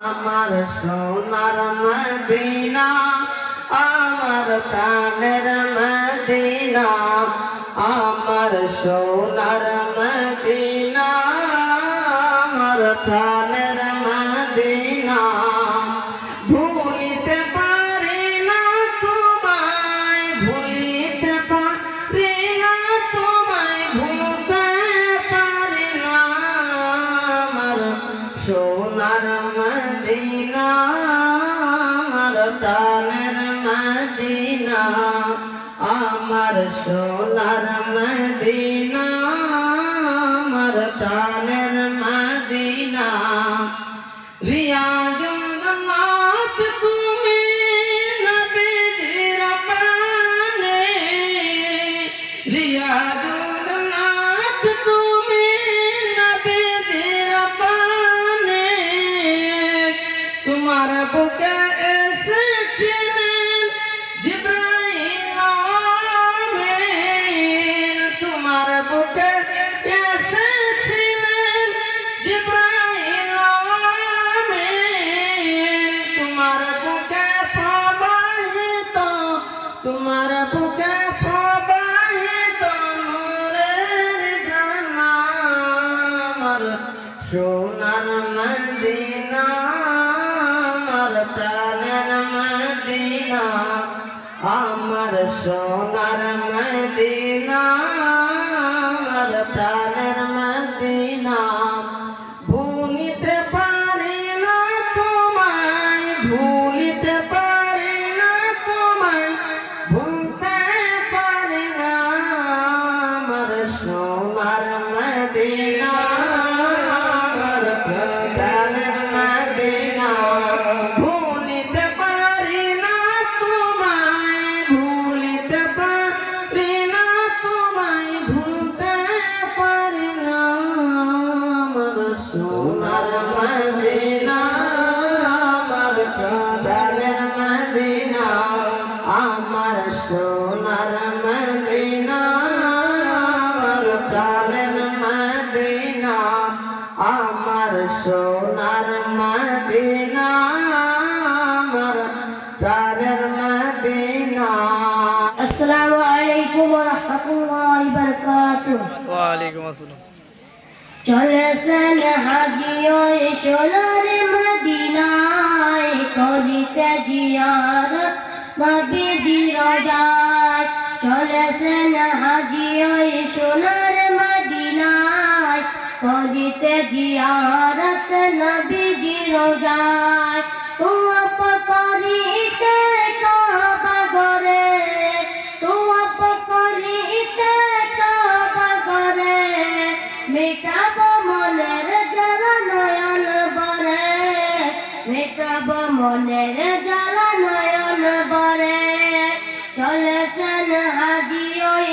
আমার সোনার মদিনা আমার প্রাণের মদিনা আমার সোনার মদিনা আমার প্রাণের প্রাণের মদিনা আমার সোনার মদিনা আমার প্রাণের তোমার বুকে প্রবাহিত নূরের ঝর্ণা আমার সোনার মদিনা আমার প্রাণের মদিনা আমার সোনার সোনার মদিনা আমার প্রাণের মদিনা। আসসালামু আলাইকুম ওয়া রাহমাতুল্লাহি ওয়া বারাকাতুহু ওয়ালাইকুম আসসালাম চলেছেন হাজিও সোনার মদিনায় করিতে জিয়ারত নবীজি রোজায় করিতে জিয়ারত নবীজি রোজায় তুয়াপ করিতে কাবা গরে তুয়াপ মনের জ্বালা নয়ন বরে মেটাব মনের জ্বালা নয়ন বরে চলেছেন হাজি ওই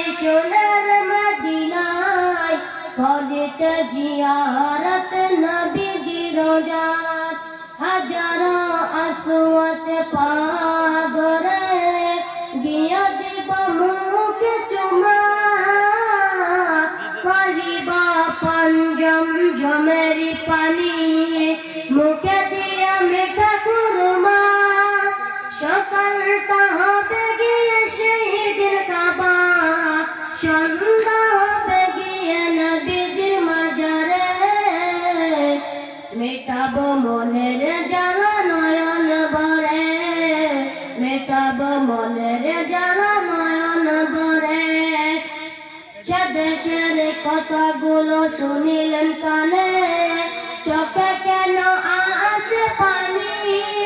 জিয়ারত নবীজি রোজাত হাজারো আসওয়াত পাগরে গিয়া দিব চুমা। পঞ্জম জমেরি পানি, মুখে দিয়া মেঘা কুরমা। সকালটা হবে গিয়ে শহীদের কাবা, সন্ধ্যা মেটাব মনের জ্বালা নয়ন বরে মেটাব মনের জ্বালা নয়ন বরে সে দেশের কথাগুলো শুনিলেন কানে। চোখে কেন আসে পানি?